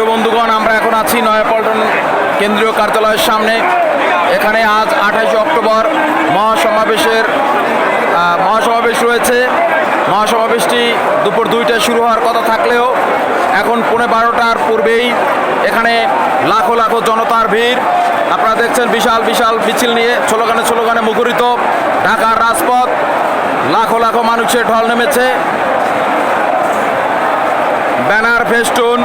আছি নয়াপল্টন কেন্দ্রীয় কার্যালয়ের সামনে। এখানে আজ আঠাশে অক্টোবর মহাসমাবেশের মহাসমাবেশ রয়েছে। মহাসমাবেশটি দুপুর দুইটায় শুরু হওয়ার কথা থাকলেও এখন পৌনে বারোটার পূর্বেই এখানে লাখো লাখো জনতার ভিড়। আপনারা দেখছেন বিশাল বিশাল মিছিল নিয়ে স্লোগানে স্লোগানে মুখরিত ঢাকার রাজপথ। লাখো লাখো মানুষের ঢল নেমেছে। ব্যানার, ফেস্টুন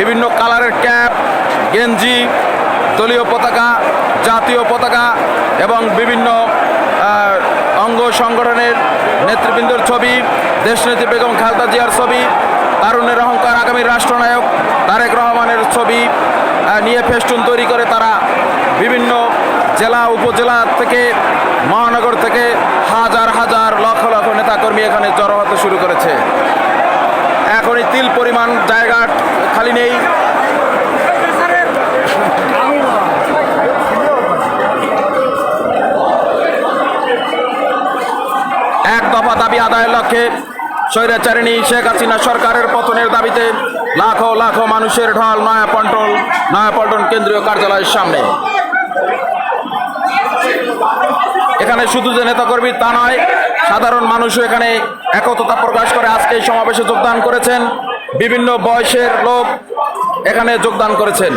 বিভিন্ন কালারের ক্যাপ, গেঞ্জি, দলীয় পতাকা, জাতীয় পতাকা এবং বিভিন্ন অঙ্গ সংগঠনের নেতৃবৃন্দর ছবি, দেশনেত্রী বেগম খালেদা জিয়ার ছবি তারুণের অহংকার আগামী রাষ্ট্রনায়ক তারেক রহমানের ছবি নিয়ে ফেস্টুন তৈরি করে তারা বিভিন্ন জেলা, উপজেলা থেকে, মহানগর থেকে হাজার হাজার লক্ষ লক্ষ নেতাকর্মী এখানে জড়ো হতে শুরু করেছে। এখনই তিল পরিমাণ এক দফা দাবি আদায়ের লক্ষ্যে স্বৈরাচারিণী শেখ হাসিনা সরকারের পতনের দাবিতে লাখো লাখো মানুষের ঢল নয়াপল্টন নয়াপল্টন কেন্দ্রীয় কার্যালয়ের সামনে। এখানে শুধু যে নেতাকর্মী তা নয়, সাধারণ মানুষও এখানে একতা প্রকাশ করে আজকে এই সমাবেশে যোগদান করেছেন। বিভিন্ন বয়সের লোক এখানে যোগদান করেছেন।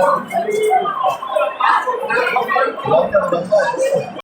Thank you.